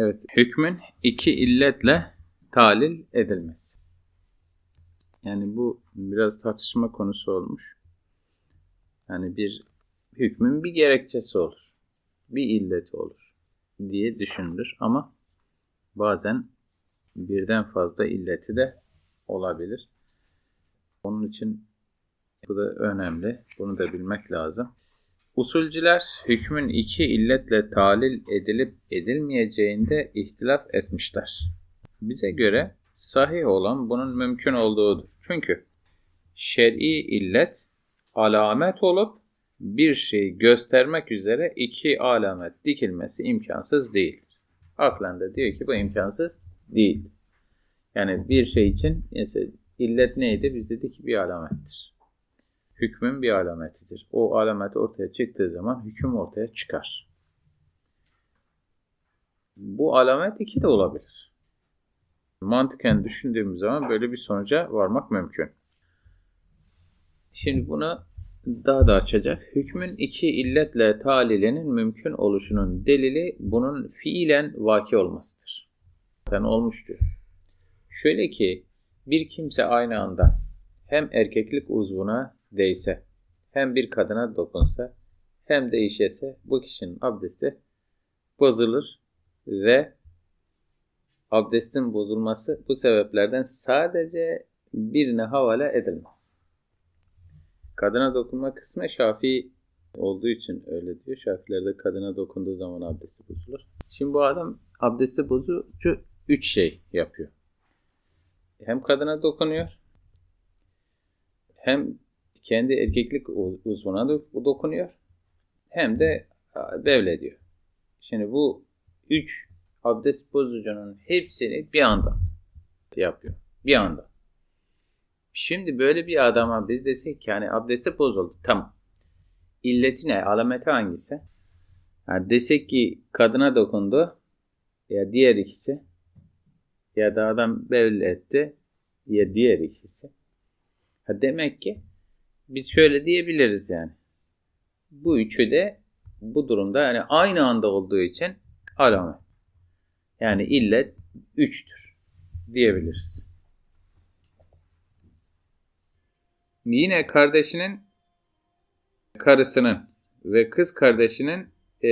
Evet, hükmün iki illetle talil edilmesi. Yani bu biraz tartışma konusu olmuş. Yani bir hükmün bir gerekçesi olur. Bir illeti olur diye düşünülür ama bazen birden fazla illeti de olabilir. Onun için bu da önemli. Bunu da bilmek lazım. Usulcüler hükmün iki illetle talil edilip edilmeyeceğinde ihtilaf etmişler. Bize göre sahih olan bunun mümkün olduğudur. Çünkü şer'i illet alamet olup bir şeyi göstermek üzere iki alamet dikilmesi imkansız değildir. Aklen de diyor ki bu imkansız değil. Yani bir şey için mesela illet neydi? Biz dedik ki bir alamettir hükmün bir alametidir. O alamet ortaya çıktığı zaman hüküm ortaya çıkar. Bu alamet iki de olabilir. Mantıken düşündüğümüz zaman böyle bir sonuca varmak mümkün. Şimdi bunu daha da açacak. Hükmün iki illetle talilinin mümkün oluşunun delili bunun fiilen vaki olmasıdır. Zaten olmuş diyor. Şöyle ki bir kimse aynı anda hem erkeklik uzvuna değse, hem bir kadına dokunsa, hem de işese bu kişinin abdesti bozulur ve abdestin bozulması bu sebeplerden sadece birine havale edilmez. Kadına dokunma kısmı Şafii olduğu için öyle diyor. Şafilerde kadına dokunduğu zaman abdesti bozulur. Şimdi bu adam abdesti bozucu üç şey yapıyor. Hem kadına dokunuyor, hem kendi erkeklik uzvuna dokunuyor hem de devlediyor. Şimdi bu üç abdest bozucunun hepsini bir anda yapıyor. Bir anda. Şimdi böyle bir adama biz desek ki yani abdesti bozuldu. Tamam. İlleti ne? Alameti hangisi? Yani desek ki kadına dokundu ya diğer ikisi ya da adam belli etti ya diğer ikisi. Ha demek ki biz şöyle diyebiliriz yani. Bu üçü de bu durumda yani aynı anda olduğu için alamet. Yani illet üçtür diyebiliriz. Yine kardeşinin karısının ve kız kardeşinin e,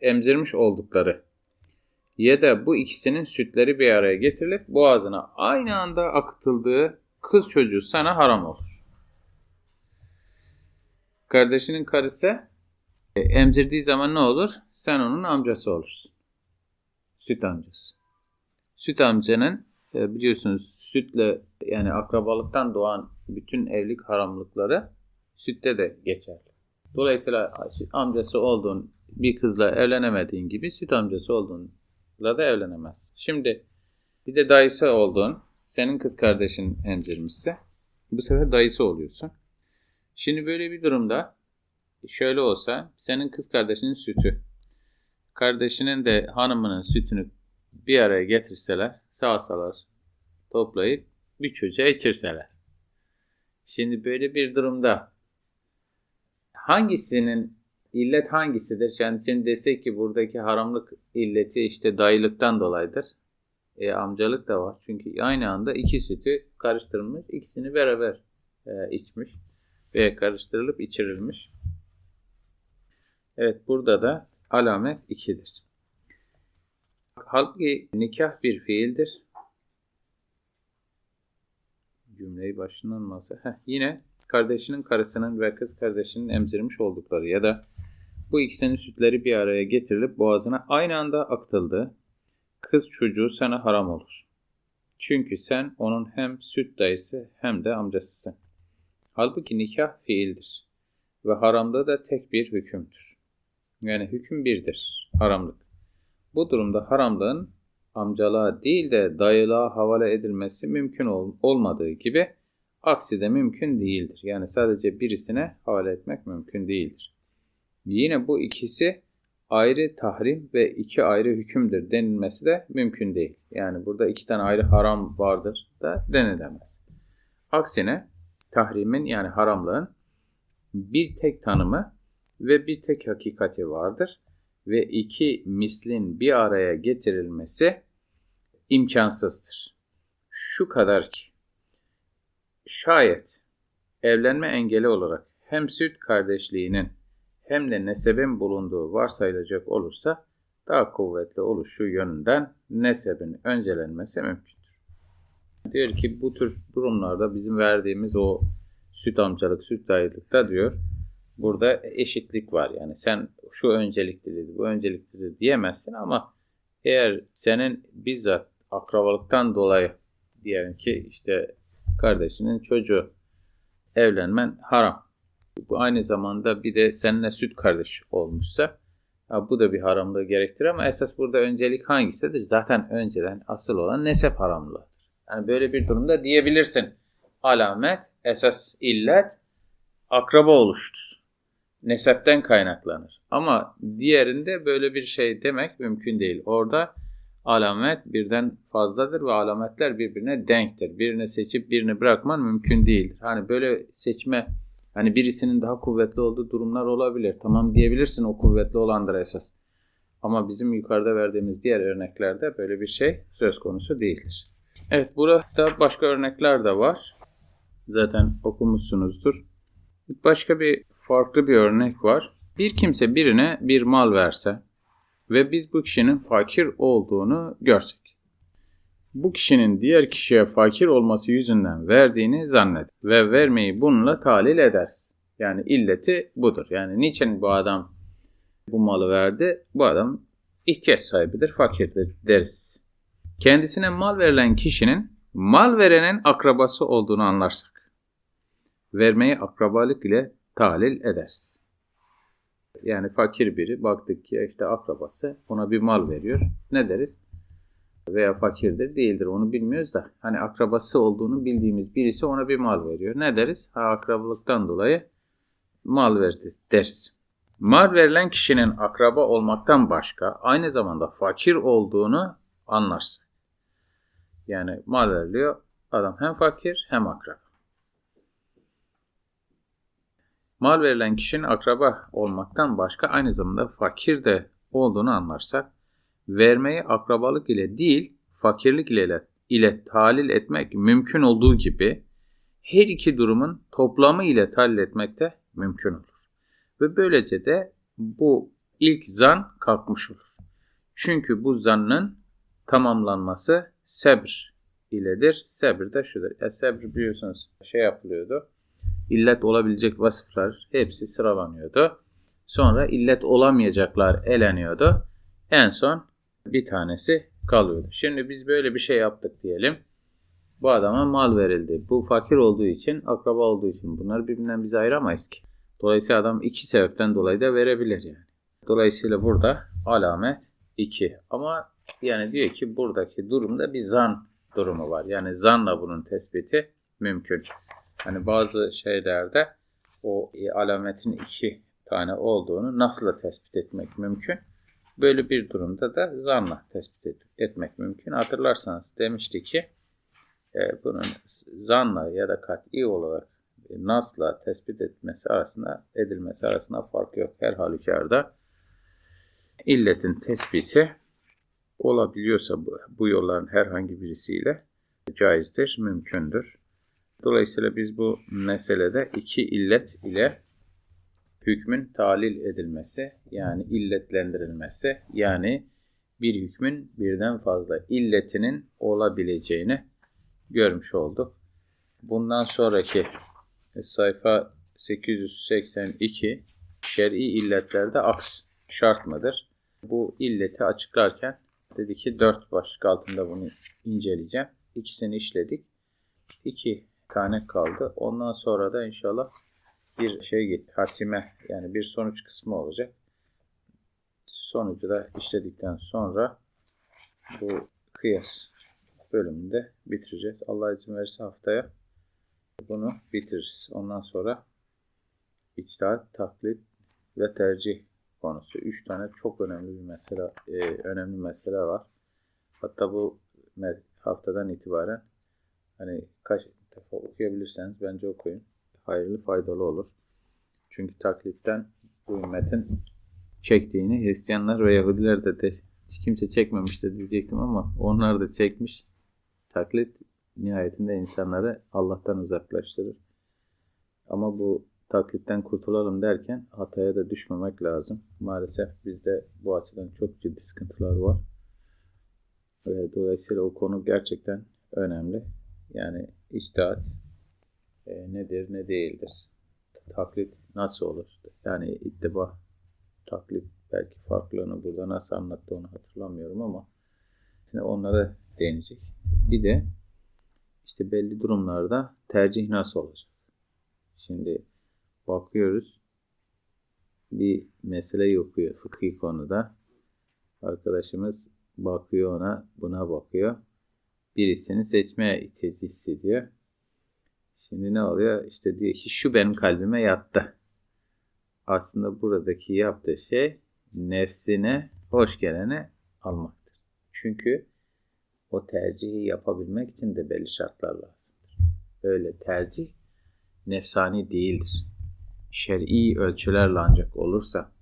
emzirmiş oldukları ya da bu ikisinin sütleri bir araya getirilip boğazına aynı anda akıtıldığı kız çocuğu sana haram olur. Kardeşinin karısı e, emzirdiği zaman ne olur? Sen onun amcası olursun. Süt amcası. Süt amcanın e, biliyorsunuz sütle yani akrabalıktan doğan bütün evlilik haramlıkları sütte de geçerli. Dolayısıyla amcası olduğun bir kızla evlenemediğin gibi süt amcası olduğunla da evlenemez. Şimdi bir de dayısı olduğun senin kız kardeşin emzirmişse bu sefer dayısı oluyorsun. Şimdi böyle bir durumda şöyle olsa senin kız kardeşinin sütü, kardeşinin de hanımının sütünü bir araya getirseler, sağsalar, toplayıp bir çocuğa içirseler. Şimdi böyle bir durumda hangisinin illet hangisidir? Yani şimdi desek ki buradaki haramlık illeti işte dayılıktan dolayıdır. E, amcalık da var. Çünkü aynı anda iki sütü karıştırılmış, ikisini beraber e, içmiş ve karıştırılıp içirilmiş. Evet burada da alamet 2'dir. Halbuki nikah bir fiildir. Cümleyi başından masa. Heh, yine kardeşinin karısının ve kız kardeşinin emzirmiş oldukları ya da bu ikisinin sütleri bir araya getirilip boğazına aynı anda aktıldı. Kız çocuğu sana haram olur. Çünkü sen onun hem süt dayısı hem de amcasısın. Halbuki nikah fiildir ve haramda da tek bir hükümdür. Yani hüküm birdir, haramlık. Bu durumda haramlığın amcalığa değil de dayılığa havale edilmesi mümkün ol olmadığı gibi aksi de mümkün değildir. Yani sadece birisine havale etmek mümkün değildir. Yine bu ikisi ayrı tahrim ve iki ayrı hükümdür denilmesi de mümkün değil. Yani burada iki tane ayrı haram vardır da denilemez. Aksine tahrimin yani haramlığın bir tek tanımı ve bir tek hakikati vardır ve iki mislin bir araya getirilmesi imkansızdır. Şu kadar ki şayet evlenme engeli olarak hem süt kardeşliğinin hem de nesebin bulunduğu varsayılacak olursa daha kuvvetli oluşu yönünden nesebin öncelenmesi mümkündür. Diyor ki bu tür durumlarda bizim verdiğimiz o süt amcalık, süt dayılıkta diyor burada eşitlik var. Yani sen şu önceliklidir, bu önceliklidir diyemezsin ama eğer senin bizzat akrabalıktan dolayı diyelim ki işte kardeşinin çocuğu evlenmen haram. Bu aynı zamanda bir de seninle süt kardeş olmuşsa ha, bu da bir haramlığı gerektirir ama esas burada öncelik hangisidir? Zaten önceden asıl olan nesep haramlığıdır. Yani böyle bir durumda diyebilirsin. Alamet, esas illet akraba oluştur. Nesepten kaynaklanır. Ama diğerinde böyle bir şey demek mümkün değil. Orada alamet birden fazladır ve alametler birbirine denktir. Birini seçip birini bırakman mümkün değildir. Hani böyle seçme hani birisinin daha kuvvetli olduğu durumlar olabilir. Tamam diyebilirsin o kuvvetli olandır esas. Ama bizim yukarıda verdiğimiz diğer örneklerde böyle bir şey söz konusu değildir. Evet burada başka örnekler de var. Zaten okumuşsunuzdur. Başka bir farklı bir örnek var. Bir kimse birine bir mal verse ve biz bu kişinin fakir olduğunu görsek. Bu kişinin diğer kişiye fakir olması yüzünden verdiğini zannet ve vermeyi bununla talil ederiz. Yani illeti budur. Yani niçin bu adam bu malı verdi? Bu adam ihtiyaç sahibidir, fakirdir deriz. Kendisine mal verilen kişinin mal verenin akrabası olduğunu anlarsak, vermeyi akrabalık ile talil ederiz. Yani fakir biri baktık ki işte akrabası ona bir mal veriyor. Ne deriz? Veya fakirdir değildir onu bilmiyoruz da hani akrabası olduğunu bildiğimiz birisi ona bir mal veriyor. Ne deriz? Ha akrabalıktan dolayı mal verdi deriz. Mal verilen kişinin akraba olmaktan başka aynı zamanda fakir olduğunu anlarsın. Yani mal veriliyor adam hem fakir hem akraba. Mal verilen kişinin akraba olmaktan başka aynı zamanda fakir de olduğunu anlarsak, vermeyi akrabalık ile değil, fakirlik ile, ile talil etmek mümkün olduğu gibi, her iki durumun toplamı ile talil etmek de mümkün olur. Ve böylece de bu ilk zan kalkmış olur. Çünkü bu zannın tamamlanması sebr iledir. Sebr de şudur. E, sebr biliyorsunuz şey yapılıyordu illet olabilecek vasıflar hepsi sıralanıyordu. Sonra illet olamayacaklar eleniyordu. En son bir tanesi kalıyordu. Şimdi biz böyle bir şey yaptık diyelim. Bu adama mal verildi. Bu fakir olduğu için, akraba olduğu için bunları birbirinden biz ayıramayız ki. Dolayısıyla adam iki sebepten dolayı da verebilir yani. Dolayısıyla burada alamet 2. Ama yani diyor ki buradaki durumda bir zan durumu var. Yani zanla bunun tespiti mümkün. Hani bazı şeylerde o alametin iki tane olduğunu nasıl tespit etmek mümkün? Böyle bir durumda da zanla tespit etmek mümkün. Hatırlarsanız demişti ki e, bunun zanla ya da kat'i olarak nasla tespit etmesi arasında edilmesi arasında fark yok. Her halükarda illetin tespiti olabiliyorsa bu, bu yolların herhangi birisiyle caizdir, mümkündür. Dolayısıyla biz bu meselede iki illet ile hükmün talil edilmesi yani illetlendirilmesi yani bir hükmün birden fazla illetinin olabileceğini görmüş olduk. Bundan sonraki sayfa 882 şer'i illetlerde aks şart mıdır? Bu illeti açıklarken dedi ki dört başlık altında bunu inceleyeceğim. İkisini işledik. İki tane kaldı. Ondan sonra da inşallah bir şey git, hatime yani bir sonuç kısmı olacak. Sonucu da işledikten sonra bu kıyas bölümünde bitireceğiz. Allah izin verirse haftaya bunu bitiririz. Ondan sonra içtihat, taklit ve tercih konusu. Üç tane çok önemli bir mesele, e, önemli mesele var. Hatta bu haftadan itibaren hani kaç defa okuyabilirseniz bence okuyun. Hayırlı, faydalı olur. Çünkü taklitten bu ümmetin çektiğini Hristiyanlar ve Yahudiler de, de kimse çekmemiştir diyecektim ama onlar da çekmiş. Taklit nihayetinde insanları Allah'tan uzaklaştırır. Ama bu taklitten kurtulalım derken hataya da düşmemek lazım. Maalesef bizde bu açıdan çok ciddi sıkıntılar var. Ve dolayısıyla o konu gerçekten önemli. Yani içtihat e, nedir ne değildir? Taklit nasıl olur? Yani ittiba taklit belki farklılığını burada nasıl anlattı onu hatırlamıyorum ama şimdi onlara değinecek. Bir de işte belli durumlarda tercih nasıl olacak? Şimdi bakıyoruz bir mesele okuyor fıkhi konuda. Arkadaşımız bakıyor ona, buna bakıyor. Birisini seçmeye ihtiyacı hissediyor. Şimdi ne oluyor? İşte diyor ki şu benim kalbime yattı. Aslında buradaki yaptığı şey nefsine hoş geleni almaktır. Çünkü o tercihi yapabilmek için de belli şartlar lazımdır. Böyle tercih nefsani değildir. Şer'i ölçülerle ancak olursa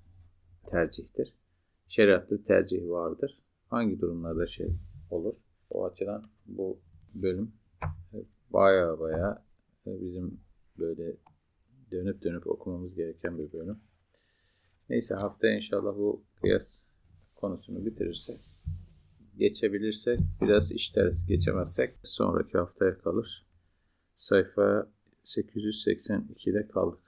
tercihtir. Şeriatlı tercih vardır. Hangi durumlarda şey olur? O açıdan bu bölüm baya baya bizim böyle dönüp dönüp okumamız gereken bir bölüm. Neyse haftaya inşallah bu kıyas konusunu bitirirsek, geçebilirsek, biraz işleriz. Geçemezsek sonraki haftaya kalır. Sayfa 882'de kaldık.